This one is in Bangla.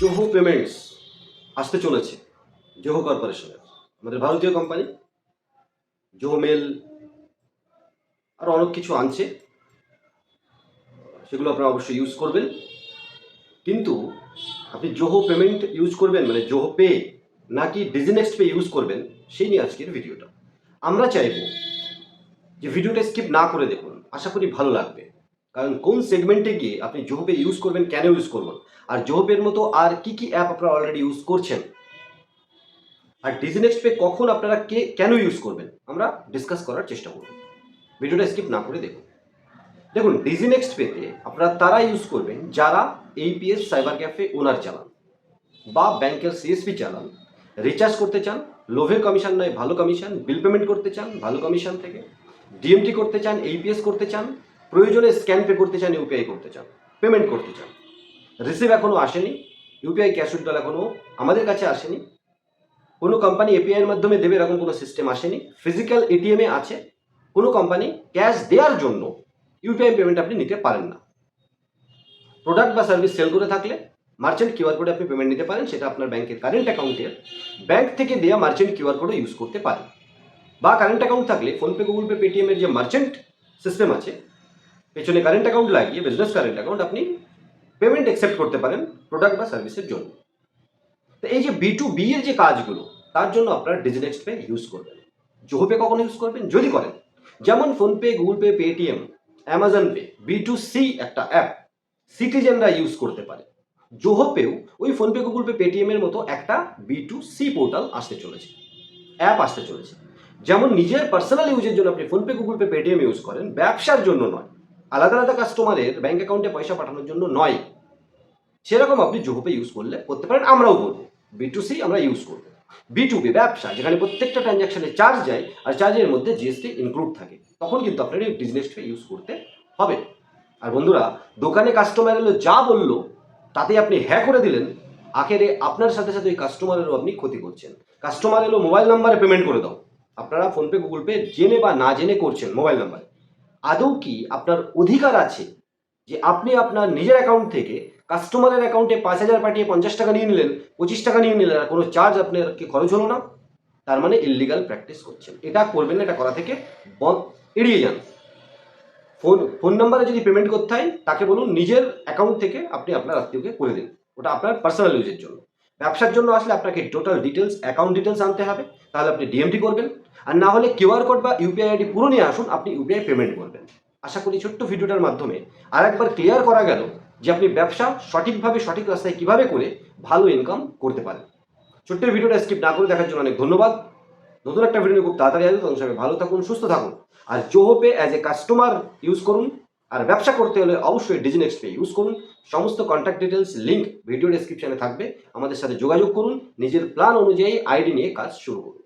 জোহো পেমেন্টস আসতে চলেছে, জোহো কর্পোরেশনের আমাদের ভারতীয় কোম্পানি, জোহো মেল, আর অনেক কিছু আনছে। সেগুলো আপনারা অবশ্যই ইউজ করবেন। কিন্তু আপনি জোহো পেমেন্ট ইউজ করবেন মানে জোহো পে নাকি ডিজিনেক্সট পে ইউজ করবেন, সেই নিয়ে আজকের ভিডিওটা আমরা চাইব যে ভিডিওটা স্কিপ না করে দেখুন। আশা করি ভালো লাগবে। কারণ কোন সেগমেন্টে গিয়ে আপনি জোহপে ইউজ করবেন, কেন ইউজ করবেন? আর জোহপের মতো আর কি কি অ্যাপ আপনারা অলরেডি ইউজ করছেন? আর ডিজিনেক্সট পে কখন আপনারা কে, কেন ইউজ করবেন? আমরা ডিসকাস করার চেষ্টা করব। ভিডিওটা স্কিপ না করে দেখুন। দেখুন ডিজিনেক্সট পেতে আপনারা তারা ইউজ করবেন যারা এইপিএস সাইবার ক্যাফে ওনার চালান বা ব্যাংকের সিএসপি চালান রিচার্জ করতে চান, লোভের কমিশন নয়, ভালো কমিশন বিল পেমেন্ট করতে চান, ভালো কমিশন থেকে ডিএমটি করতে চান এইপিএস করতে চান প্রয়োজনে স্ক্যান পে করতে চান ইউপিআই করতে চান, পেমেন্ট করতে চান। রিসিভ এখনও আসেনি ইউপিআই ক্যাশ উইথড্রল এখনও আমাদের কাছে আসেনি। কোনো কোম্পানি এপিআইয়ের মাধ্যমে দেবে এরকম কোনো সিস্টেম আসেনি। ফিজিক্যাল এটিএমে আছে, কোনো কোম্পানি ক্যাশ দেওয়ার জন্য ইউপিআই পেমেন্ট আপনি নিতে পারেন না। প্রোডাক্ট বা সার্ভিস সেল করে থাকলে মার্চেন্ট কিউআর কোডে আপনি পেমেন্ট নিতে পারেন, সেটা আপনার ব্যাংকের কারেন্ট অ্যাকাউন্টের ব্যাংক থেকে দেওয়া মার্চেন্ট কিউআর কোডও ইউজ করতে পারেন। বা কারেন্ট অ্যাকাউন্ট থাকলে ফোনপে গুগল পে পেটিএমের যে মার্চেন্ট সিস্টেম আছে পেছনে কারেন্ট অ্যাকাউন্ট লাগিয়ে বিজনেস কারেন্ট অ্যাকাউন্ট আপনি পেমেন্ট অ্যাকসেপ্ট করতে পারেন প্রোডাক্ট বা সার্ভিসের জন্য। তো এই যে বি টু বি এর যে কাজগুলো, তার জন্য আপনারা ডিজিনেক্সট পে ইউজ করবেন। জোহো পে কখন ইউজ করবেন? যদি করেন। যেমন PhonePe Google Pay Paytm Amazon Pay B to C একটা অ্যাপ সিটিজেনরা ইউজ করতে পারে। জোহো পেও ওই ফোনপে গুগল পে পেটিএম এর মতো একটা বি টু সি পোর্টাল আসতে চলেছে। অ্যাপ আসতে চলেছে। যেমন নিজের পার্সোনাল ইউজের জন্য আপনি PhonePe Google Pay Paytm use করেন, ব্যবসার জন্য নয়। আলাদা আলাদা কাস্টমারের ব্যাংক অ্যাকাউন্টে পয়সা পাঠানোর জন্য নয়। সেরকম আপনি জোহোপে ইউজ করলে করতে পারেন, আমরাও করব। বি টু সি আমরা ইউজ করব। বি টু বি ব্যবসা, যেখানে প্রত্যেকটা ট্রানজ্যাকশনে চার্জ যায় আর চার্জের মধ্যে জিএসটি ইনক্লুড থাকে। তখন কিন্তু আপনার এই বিজনেস পে ইউজ করতে হবে। আর বন্ধুরা, দোকানে কাস্টমার এলো, যা বলল তাতে আপনি হ্যাঁ করে দিলেন। আখেরে আপনার সাথে সাথে ওই কাস্টমারেরও আপনি ক্ষতি করছেন। কাস্টমার এলো মোবাইল নাম্বারে পেমেন্ট করে দাও। আপনারা ফোনপে গুগল পে জেনে বা না জেনে করছেন মোবাইল নাম্বারে আদৌ কি আপনার অধিকার আছে যে আপনি আপনার নিজের অ্যাকাউন্ট থেকে কাস্টমারের অ্যাকাউন্টে পাঁচ হাজার পাঠিয়ে পঞ্চাশ টাকা নিয়ে নিলেন, পঁচিশ টাকা নিয়ে নিলেন, আর কোনো চার্জ আপনার কি খরচ হলো না? তার মানে ইলিগাল প্র্যাকটিস করছেন। এটা করবেন না, এটা করা থেকে এড়িয়ে যান। ফোন ফোন নাম্বারে যদি পেমেন্ট করতে হয়, তাকে বলুন, নিজের অ্যাকাউন্ট থেকে আপনি আপনার আত্মীয়কে করে দিন। ওটা আপনার পার্সোনাল ইউজের জন্য। ব্যবসার জন্য আসলে আপনাকে টোটাল ডিটেলস অ্যাকাউন্ট ডিটেলস আনতে হবে। তাহলে আপনি ডিএমটি করবেন। আর না হলে কিউআর কোড বা ইউপিআই আইডি পুরো নিয়ে আসুন, আপনি ইউপিআই পেমেন্ট করবেন। আশা করি ছোট্ট ভিডিওটার মাধ্যমে আর একবার ক্লিয়ার করা গেল যে আপনি ব্যবসা সঠিকভাবে, সঠিক রাস্তায় কীভাবে করে ভালো ইনকাম করতে পারেন। ছোট্ট ভিডিওটা স্কিপ না করে দেখার জন্য অনেক ধন্যবাদ। নতুন একটা ভিডিও খুব তাড়াতাড়ি আসবে। তখন সবাই ভালো থাকুন, সুস্থ থাকুন। আর Zoho Pay as a customer use করুন। আর ব্যবসা করতে হলে অবশ্যই ডিজিনেক্স পে ইউজ করুন। সমস্ত কন্ট্যাক্ট ডিটেলস লিঙ্ক ভিডিও ডেসক্রিপশানে থাকবে। আমাদের সাথে যোগাযোগ করুন। নিজের প্ল্যান অনুযায়ী আইডি নিয়ে কাজ শুরু করুন।